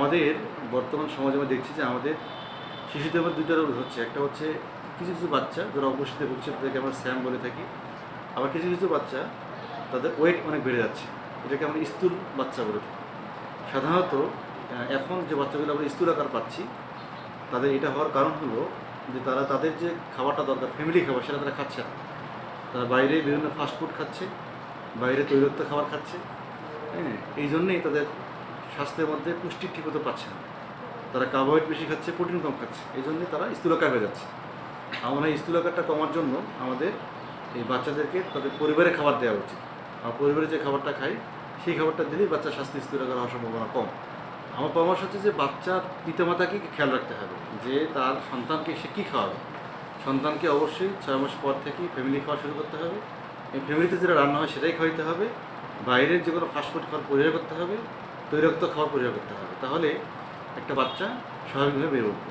আমাদের বর্তমান সমাজে আমরা দেখছি যে আমাদের শিশুদের মধ্যে দুইটা রোগ হচ্ছে। একটা হচ্ছে কিছু কিছু বাচ্চা যারা অবশ্যই ভবিষ্যৎ তাদেরকে আমরা স্যাম বলে থাকি। আবার কিছু কিছু বাচ্চা তাদের ওয়েট অনেক বেড়ে যাচ্ছে। এটাকে আমরা স্থূল বাচ্চা বলে থাকি। সাধারণত এখন যে বাচ্চাগুলো আমরা স্থূল আকার পাচ্ছি, তাদের এটা হওয়ার কারণ হলো যে তারা তাদের যে খাবারটা দরকার ফ্যামিলি খাবার, সেটা তারা খাচ্ছে না। তারা বাইরে বিভিন্ন ফাস্টফুড খাচ্ছে, বাইরে তৈরত্ব খাবার খাচ্ছে হ্যাঁ এই জন্যেই তাদের স্বাস্থ্যের মধ্যে পুষ্টি ঠিকমতো পাচ্ছে না। তারা কার্বোহাইড্রেট বেশি খাচ্ছে প্রোটিন কম খাচ্ছে। এই জন্যে তারা স্থূলকার হয়ে যাচ্ছে। আমরা এই স্থূলকারটা কমার জন্য আমাদের এই বাচ্চাদেরকে তাদের পরিবারে খাবার দেওয়া উচিত। আর পরিবারে যে খাবারটা খাই সেই খাবারটা দিলেই বাচ্চার স্বাস্থ্য স্থূলকার হওয়ার সম্ভাবনা কম। আমার পরামর্শ হচ্ছে যে বাচ্চার পিতামাতাকে খেয়াল রাখতে হবে যে তার সন্তানকে সে কী খাওয়াবে। সন্তানকে অবশ্যই ছয় মাস পর থেকেই ফ্যামিলি খাওয়া শুরু করতে হবে। এই ফ্যামিলিতে যেটা রান্না হয় সেটাই খাওয়াইতে হবে। বাইরের যে কোনো ফাস্টফুড খাওয়ার পরিহার করতে হবে। তৈরক্ত খাওয়ার পরিহার করতে হবে। তাহলে একটা বাচ্চা স্বাভাবিকভাবে বেড়ে উঠবে